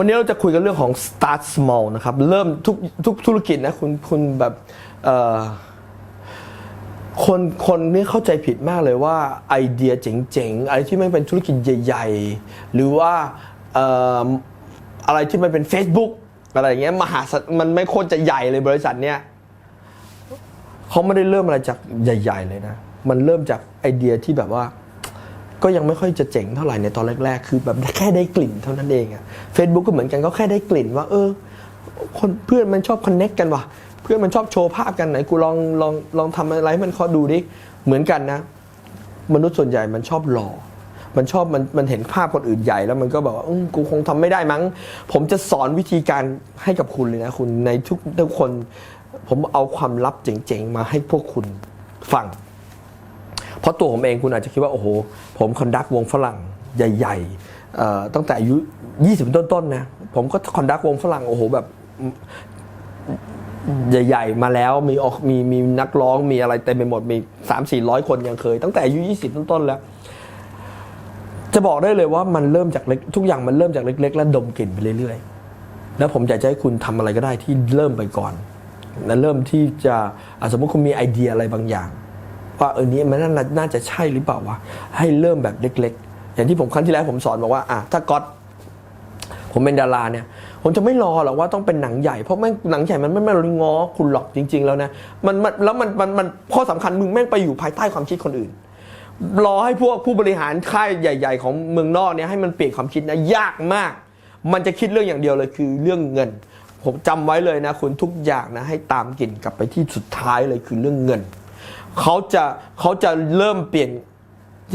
วันนี้เราจะคุยกันเรื่องของ start small นะครับ เริ่มทุกทุกธุรกิจนะคุณคุณแบบคนคนนี่เข้าใจผิดมากเลยว่าไอเดียเจ๋งๆ อะไรที่ไม่เป็นธุรกิจใหญ่ ๆ หรือว่าอะไรที่มันเป็น Facebook อะไรอย่างเงี้ยมหาศมันไม่โคตรจะใหญ่เลยบริษัทเนี้ยเขาไม่ได้เริ่มอะไรจากใหญ่ ๆ เลยนะ มันเริ่มจากไอเดียที่แบบว่า ก็ยังไม่ค่อยจะเจ๋งเท่าไหร่ในตอนแรก ๆ คือแบบแค่ได้กลิ่นเท่านั้นเองอะเฟซบุ๊กก็เหมือนกันก็แค่ได้กลิ่นว่า เออ คนเพื่อนมันชอบคอนเน็กกันว่ะ เพื่อนมันชอบโชว์ภาพกันไหนกูลองลองลองทำอะไรให้มันเขาดูดิ เหมือนกันนะ มนุษย์ส่วนใหญ่มันชอบหล่อ มันชอบมันมันเห็นภาพคนอื่นใหญ่แล้วมันก็แบบว่ากูคงทำไม่ได้มั้ง ผมจะสอนวิธีการให้กับคุณเลยนะคุณในทุกทุกคน ผมเอาความลับเจ๋งๆมาให้พวกคุณฟัง เพราะตัวผมเองคุณอาจจะคิดว่า โอ้โห ผมคอนดักวงฝรั่งใหญ่ๆตั้งแต่อายุ 20 ต้นๆนะผมก็คอนดักวงฝรั่งโอ้โหแบบใหญ่ ๆ มาแล้วมีออกมีมีนักร้องมีอะไรเต็มไปหมดมี 3 4 0 0 คนยังเคย ตั้งแต่อายุ 20 ต้นๆแล้ว จะบอกได้เลยว่ามันเริ่มจากเล็กทุกอย่างมันเริ่มจากเล็ก ๆ แล้วดมกลิ่นไปเรื่อยๆ แล้วผมอยากจะให้คุณทำอะไรก็ได้ที่เริ่มไปก่อน และเริ่มที่จะสมมติคุณมีไอเดียอะไรบางอย่าง ว่าเออนี้มันน่าน่าจะใช่หรือเปล่าวะให้เริ่มแบบเล็ก ๆ อย่างที่ผมครั้งที่แล้วผมสอนบอกว่าอะถ้าก๊อตผมเป็นดาราเนี่ยผมจะไม่รอหรอกว่าต้องเป็นหนังใหญ่เพราะแม่งหนังใหญ่มันไม่มาง้อคุณหรอกจริง ๆ แล้วนะมันมันแล้วมันมันมันข้อสำคัญมึงแม่งไปอยู่ภายใต้ความคิดคนอื่น รอให้พวกผู้บริหารค่ายใหญ่ ๆ ของเมืองนอกเนี่ยให้มันเปลี่ยนความคิดนะยากมาก มันจะคิดเรื่องอย่างเดียวเลยคือเรื่องเงิน ผมจำไว้เลยนะคุณทุกอย่างนะให้ตามกลิ่นกลับไปที่สุดท้ายเลยคือเรื่องเงิน เขาจะเขาจะเริ่มเปลี่ยน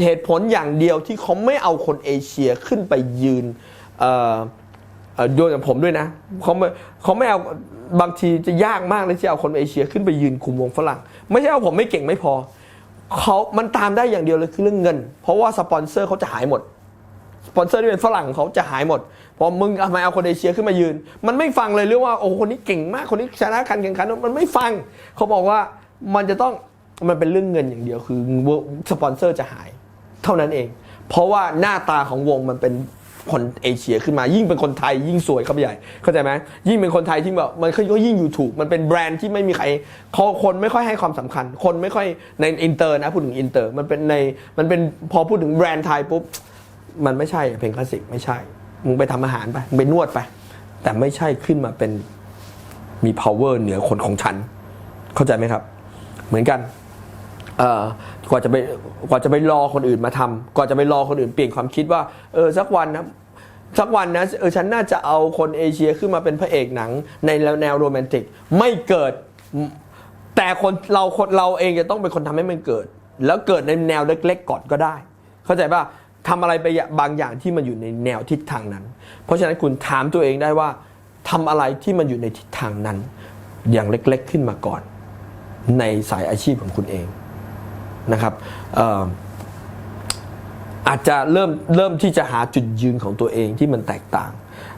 เหตุผลอย่างเดียวที่เขาไม่เอาคนเอเชียขึ้นไปยืนโดยอย่างผมด้วยนะเขาไม่เขาไม่เอาบางทีจะยากมากเลยที่เอาคนเอเชียขึ้นไปยืนคุมวงฝรั่ง ไม่ใช่ว่าผมไม่เก่งไม่พอเขามันตามได้อย่างเดียวเลยคือเรื่องเงิน เพราะว่าสปอนเซอร์เขาจะหายหมดสปอนเซอร์ที่เป็นฝรั่งเขาจะหายหมดพอมึงทำไมเอาคนเอเชียขึ้นมายืน มันไม่ฟังเลยเรื่องว่าโอ้คนนี้เก่งมากคนนี้ชนะการแข่งขันมันไม่ฟัง เขาบอกว่ามันจะต้อง มันเป็นเรื่องเงินอย่างเดียวคือสปอนเซอร์จะหาย เท่านั้นเอง เพราะว่าหน้าตาของวงมันเป็นคนเอเชียขึ้นมายิ่งเป็นคนไทยยิ่งสวยเข้าไปใหญ่ เข้าใจไหมยิ่งเป็นคนไทยที่แบบมันก็ยิ่งอยู่ถูก มันเป็นแบรนด์ที่ไม่มีใครเขาคนไม่ค่อยให้ความสำคัญ คนไม่ค่อยในอินเตอร์นะพูดถึงอินเตอร์มันเป็นในมันเป็นพอพูดถึงแบรนด์ไทยปุ๊บมันไม่ใช่เพลงคลาสสิกไม่ใช่ มึงไปทำอาหารไปมึงไปนวดไป แต่ไม่ใช่ขึ้นมาเป็นมี power เหนือคนของฉัน เข้าใจไหมครับ เหมือนกัน กว่าจะไปกว่าจะไปรอคนอื่นมาทำกว่าจะไปรอคนอื่นเปลี่ยนความคิดว่าเออสักวันนะสักวันนะเออฉันน่าจะเอาคนเอเชียขึ้นมาเป็นพระเอกหนังในแนวโรแมนติกไม่เกิด แต่คนเราคนเราเองจะต้องเป็นคนทำให้มันเกิด แล้วเกิดในแนวเล็ก ๆ ก่อนก็ได้ เข้าใจป่ะทำอะไรไปบางอย่างที่มันอยู่ในแนวทิศทางนั้น เพราะฉะนั้นคุณถามตัวเองได้ว่าทำอะไรที่มันอยู่ในทิศทางนั้น อย่างเล็ก ๆ ขึ้นมาก่อน ในสายอาชีพของคุณเอง นะครับอาจจะเริ่มเริ่มที่จะหาจุดยืนของตัวเองที่มันแตกต่าง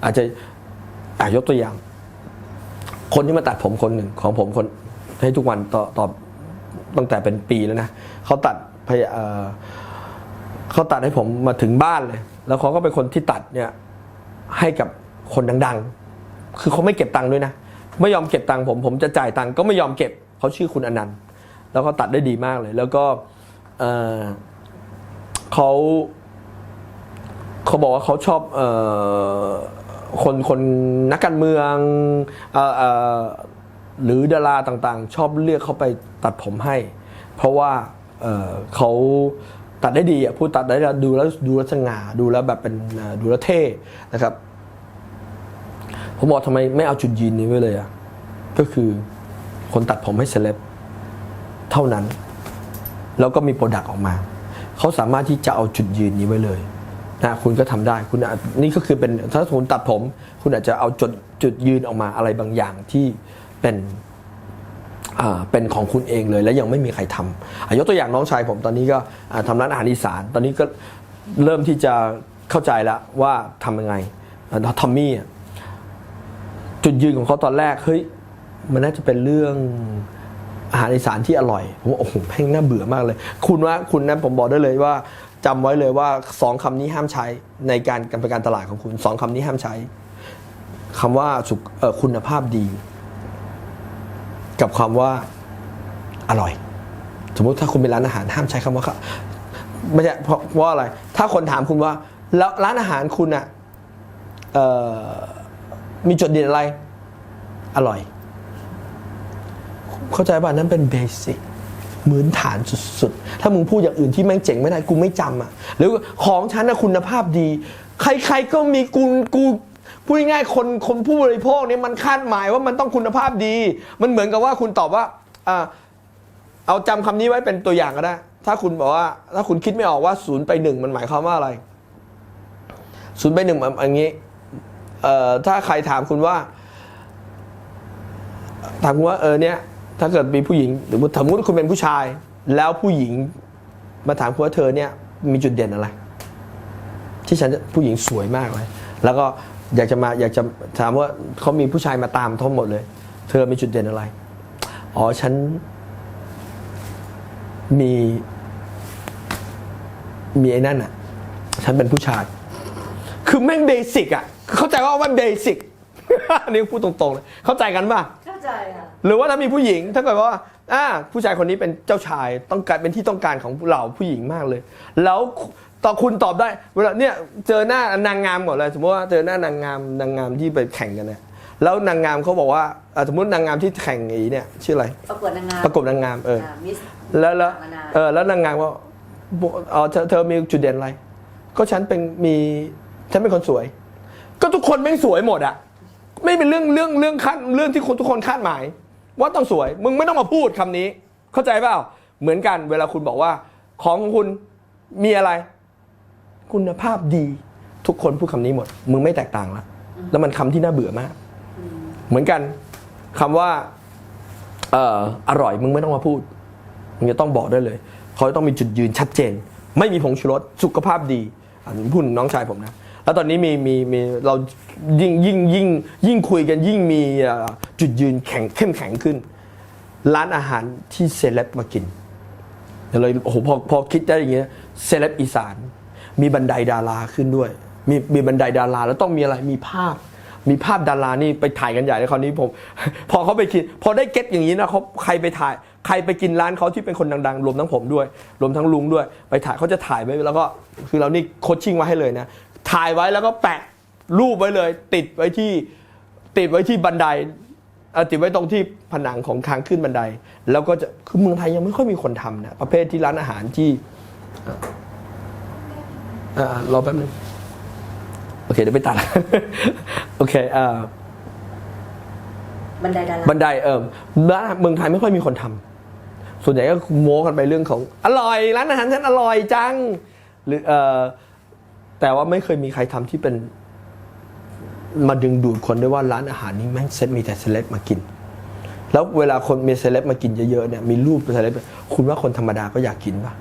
อาจจะอายกตัวอย่าง คนที่มาตัดผมคนหนึ่งของผมคนให้ทุกวันต่อตอตั้งแต่เป็นปีแล้วนะเขาตัดพยเขาตัดให้ผมมาถึงบ้านเลย แล้วเขาก็เป็นคนที่ตัดเนี่ยให้กับคนดัง ๆ คือเขาไม่เก็บตังค์ด้วยนะ ไม่ยอมเก็บตังค์ผม ผมจะจ่ายตังค์ก็ไม่ยอมเก็บ เขาชื่อคุณอนันต์ แล้วเขาตัดได้ดีมากเลย แล้วก็เออเขาเขาบอกว่าเขาชอบเออคนคนนักการเมืองเออเออหรือดาราต่างๆ ชอบเลือกเขาไปตัดผมให้ เพราะว่าเออเขาตัดได้ดีอะพูดตัดได้ดูแล้วดูแล้วสง่าดูแล้วแบบเป็นดูแล้วเท่นะครับ ผมบอกทำไมไม่เอาจุดยืนนี้ไว้เลยอะก็คือคนตัดผมให้เซเลบ เท่านั้น แล้วก็มีโปรดักต์ออกมา เขาสามารถที่จะเอาจุดยืนนี้ไว้เลยนะคุณก็ทำได้คุณนี่ก็คือเป็นถ้าสมมติตัดผม คุณอาจจะเอาจุดจุดยืนออกมาอะไรบางอย่างที่เป็นอ่าเป็นของคุณเองเลยแล้วยังไม่มีใครทำยกตัวอย่างน้องชายผมตอนนี้ก็ทำร้านอาหารอีสาน ตอนนี้ก็เริ่มที่จะเข้าใจแล้วว่าทำยังไงทอมมี่จุดยืนของเขาตอนแรกเฮ้ยมันน่าจะเป็นเรื่อง อาหารอีสานที่อร่อยผมว่าโอ้โหแพ่งน่าเบื่อมากเลย คุณว่าคุณนะผมบอกได้เลยว่าจำไว้เลยว่าสองคำนี้ห้ามใช้ในการการประกันตลาดของคุณสองคำนี้ห้ามใช้คำว่าสุขคุณภาพดี กับคำว่าอร่อย สมมุติถ้าคุณเป็นร้านอาหารห้ามใช้คำว่าไม่ใช่เพราะเพราอะไร ถ้าคนถามคุณว่าแล้วร้านอาหารคุณอะเอ่อมีจุดเด่นอะไร อร่อย เข้าใจป่ะนั่นเป็นเบสิกพื้นฐานสุดๆ ถ้ามึงพูดอย่างอื่นที่แม่งเจ๋งไม่ได้กูไม่จำอะ หรือของฉันนะคุณภาพดี ใครๆก็มีกูกูพูดง่ายคนคนผู้บริโภคเนี่ยมันคาดหมายว่ามันต้องคุณภาพดี มันเหมือนกับว่าคุณตอบว่าอ่าเอาจำคำนี้ไว้เป็นตัวอย่างก็ได้ ถ้าคุณบอกว่า ถ้าคุณคิดไม่ออกว่าศูนย์ไปหนึ่งมันหมายความว่าอะไรศูนย์ไปหนึ่งมันอย่างนี้เอ่อถ้าใครถามคุณว่าถามคุณว่าเออเนี่ย ถ้าเกิดมีผู้หญิงหรือสมมติคุณเป็นผู้ชาย แล้วผู้หญิงมาถามคุณว่าเธอเนี่ยมีจุดเด่นอะไร ที่ฉันผู้หญิงสวยมากเลย แล้วก็อยากจะมาอยากจะถามว่าเขามีผู้ชายมาตามทั้งหมดเลย เธอมีจุดเด่นอะไร อ๋อฉันมีมีไอ้นั่นอะ ฉันเป็นผู้ชาย คือแม่งเบสิกอะ เข้าใจว่ามันเบสิกนนี้พูดตรงๆเลยเข้าใจกันป่ะ เข้าใจค่ะ หรือว่าถ้ามีผู้หญิงถ้าเกิดว่าอ่าผู้ชายคนนี้เป็นเจ้าชายต้องการเป็นที่ต้องการของเหล่าผู้หญิงมากเลย แล้วต่อคุณตอบได้เวลาเนี่ยเจอหน้านางงามก่อนเลยสมมติว่าเจอหน้านางงามนางงามที่ไปแข่งกันเนี่ยแล้วนางงามเขาบอกว่าอ่าสมมตินางงามที่แข่งไอ้เนี่ยชื่ออะไรประกวดนางงามประกบนางงามเออมิสแล้วแล้วนานาเออแล้วนางงามว่าบอกเออเธอเธอมีจุดเด่นอะไร ก็ฉันเป็นมีฉันเป็นคนสวย ก็ทุกคนแม่งสวยหมดอะ ไม่เป็นเรื่องเรื่องเรื่องคาดเรื่องที่คนทุกคนคาดหมาย ว่าต้องสวยมึงไม่ต้องมาพูดคำนี้ เข้าใจเปล่าเหมือนกันเวลาคุณบอกว่า ของของคุณมีอะไร คุณภาพดี ทุกคนพูดคำนี้หมด มึงไม่แตกต่างละแล้วมันคำที่น่าเบื่อมาก เหมือนกันคำว่าเอ่ออร่อยมึงไม่ต้องมาพูดมึงจะต้องบอกได้เลย เขาจะต้องมีจุดยืนชัดเจน ไม่มีผงชูรสสุขภาพดีอันนี้พูดน้องชายผมนะ แล้วตอนนี้มีมีมีเรายิ่งยิ่งยิ่งยิ่งคุยกันยิ่งมีจุดยืนแข็งเข้มแข็งขึ้น ร้านอาหารที่เซเลบมากินเดี๋ยวเลยโอ้โหพอพอคิดได้อย่างเงี้ยเซเลบอีสาน มีบันไดดาราขึ้นด้วย มีมีบันไดดาราแล้วต้องมีอะไรมีภาพมีภาพดารานี่ไปถ่ายกันใหญ่เลยคราวนี้ผม พอเขาไปกิน พอได้เก็ตอย่างนี้นะเขาใครไปถ่าย ใครไปกินร้านเขาที่เป็นคนดังๆ รวมทั้งผมด้วย รวมทั้งลุงด้วย ไปถ่ายเขาจะถ่ายไว้แล้วก็คือเรานี่โคชชิ่งไว้ให้เลยนะ ถ่ายไว้แล้วก็แปะรูปไว้เลย ติดไว้ที่ติดไว้ที่บันไดเอ่อติดไว้ตรงที่ผนังของทางขึ้นบันได แล้วก็จะคือเมืองไทยยังไม่ค่อยมีคนทำนะประเภทที่ร้านอาหารที่เอ่อรอแป๊บนึงโอเคเดี๋ยวไปตัดโอเคเอ่อบันไดดาราบันไดเออร้านอาหารเมืองไทยไม่ค่อยมีคนทำส่วนใหญ่ก็โม้กันไปเรื่องของ อร่อย ร้านอาหารฉันอร่อยจัง หรือเออ แต่ว่าไม่เคยมีใครทำที่เป็น มาดึงดูดคนได้ว่าร้านอาหารนี้แม่งเซ็ตมีแต่เซเลบมากิน แล้วเวลาคนมีเซเลบมากินเยอะๆเนี่ยมีรูปเซเลบคุณว่าคนธรรมดาก็อยากกินปะ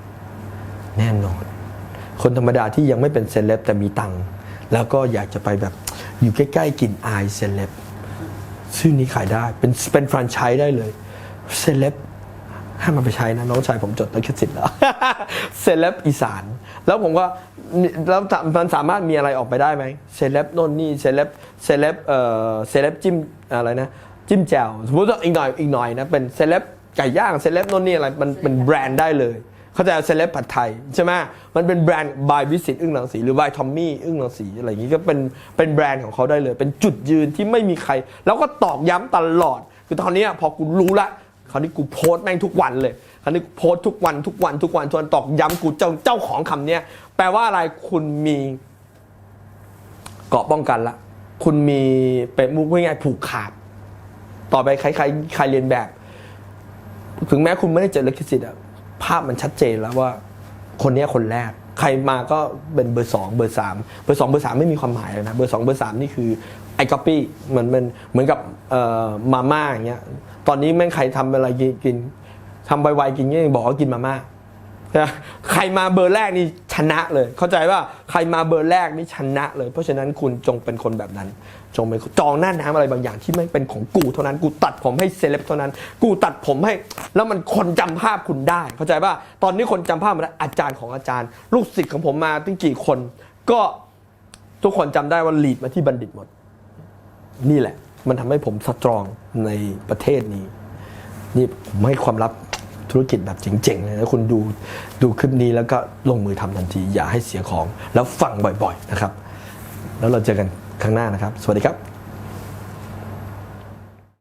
แน่นอน คนธรรมดาที่ยังไม่เป็นเซเลบแต่มีตังค์แล้วก็อยากจะไปแบบอยู่ใกล้ๆกินอายเซเลบชื่อนี้ขายได้เป็นเป็นแฟรนไชส์ได้เลยเซเลบห้มมาไปใช้นะ น้องชายผมจดลิขสิทธิ์แล้วเซเลบอีสาน แล้วผมก็แล้วมันสามารถมีอะไรออกไปได้ไหมเซเลบโน่นนี่เซเลบเซเลบเอ่อเซเลบจิ้มอะไรนะจิ้มแจ่วสมมติว่าอีกหน่อยอีกหน่อยนะเป็นเซเลบไก่ย่างเซเลบโน่นนี่อะไรมันเป็นแบรนด์ได้เลยเขาใจะเซเลบผัดไทยใช่ไหมมันเป็นแบรนด์บายวิสิตอึ้งหนังสีหรือบายทอมมี่อึ้งหนังสีอะไรอย่างนี้ก็เป็นเป็นแบรนด์ของเขาได้เลย เป็นจุดยืนที่ไม่มีใคร แล้วก็ตอกย้ำตลอดคือตอนเนี้ยพอกูรู้ละ คราวนี้กูโพสต์แม่งทุกวันเลยคราวนี้กูโพสต์ทุกวันทุกวันทุกวันทวนตอกย้ำกูเจ้าเจ้าของคำเนี้ยแปลว่าอะไรคุณมีเกาะป้องกันละ คุณมีเป็นมุกง่ายๆผูกขาด ต่อไปใครใครใครเรียนแบบ ถึงแม้คุณไม่ได้เจอลิขสิทธิ์อะภาพมันชัดเจนแล้วว่า คนเนี้ยคนแรก ใครมาก็เป็นเบอร์สองเบอร์สามเบอร์สองเบอร์สามไม่มีความหมายเลยนะ เบอร์สองเบอร์สามนี่คือ ไอ้ก๊อปปี้เหมือนมันเหมือนกับเอ่อมาม่าอย่างเงี้ยตอนนี้แม่งใครทำอะไรกินกินทำไวๆกินก็ยังบอกว่ากินมาม่านะใครมาเบอร์แรกนี่ชนะเลย เข้าใจว่าใครมาเบอร์แรกนี่ชนะเลย เพราะฉะนั้นคุณจงเป็นคนแบบนั้น จงเป็นจองหน้าน้ำอะไรบางอย่างที่ไม่เป็นของกูเท่านั้น กูตัดผมให้เซเลบเท่านั้น กูตัดผมให้ แล้วมันคนจำภาพคุณได้ เข้าใจป่ะตอนนี้คนจำภาพมาได้อาจารย์ของอาจารย์ ลูกศิษย์ของผมมาตั้งกี่คน ก็ทุกคนจำได้ว่าลีดมาที่บัณฑิตหมด นี่แหละ มันทำให้ผมสตรองในประเทศนี้ นี่ผมให้ความลับธุรกิจแบบเจ๋งๆเลยนะคุณดูดูคลิปนี้แล้วก็ลงมือทำทันที อย่าให้เสียของ แล้วฟังบ่อยๆนะครับ แล้วเราเจอกันครั้งหน้านะครับ สวัสดีครับ